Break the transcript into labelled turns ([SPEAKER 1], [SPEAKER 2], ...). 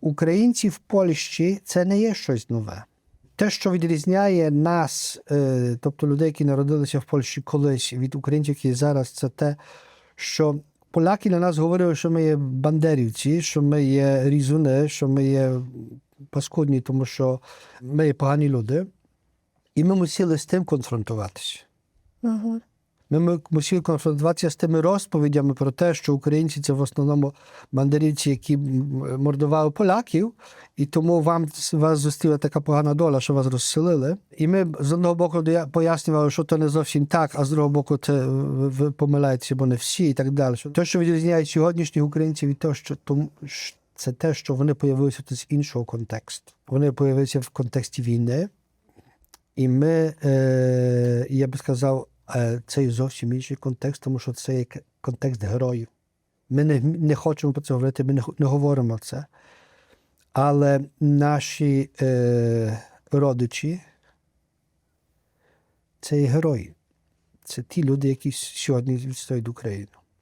[SPEAKER 1] українці в Польщі це не є щось нове. Те, що відрізняє нас, е, тобто людей, які народилися в Польщі колись від українців, які зараз, це те, що поляки на нас говорили, що ми є бандерівці, що ми є різуни, що ми є паскудні, тому що ми є погані люди. І ми мусили з тим конфронтуватися.
[SPEAKER 2] Угу.
[SPEAKER 1] Ми, мусили конфронтуватися з тими розповідями про те, що українці це в основному бандерівці, які мордували поляків, і тому вам вас зустріла така погана доля, що вас розселили. І ми з одного боку пояснювали, що це не зовсім так, а з другого боку, це ви, ви помиляєтеся, бо не всі, і так далі. Те, що відрізняє сьогоднішніх українців від того, що тому це те, що вони появилися з іншого контексту. Вони появилися в контексті війни. І ми, е, я би сказав, е, це зовсім інший контекст, тому що це є контекст героїв. Ми не, не хочемо про це говорити, ми не, не говоримо це. Але наші е, родичі це є герої. Це ті люди, які сьогодні відстоюють Україну.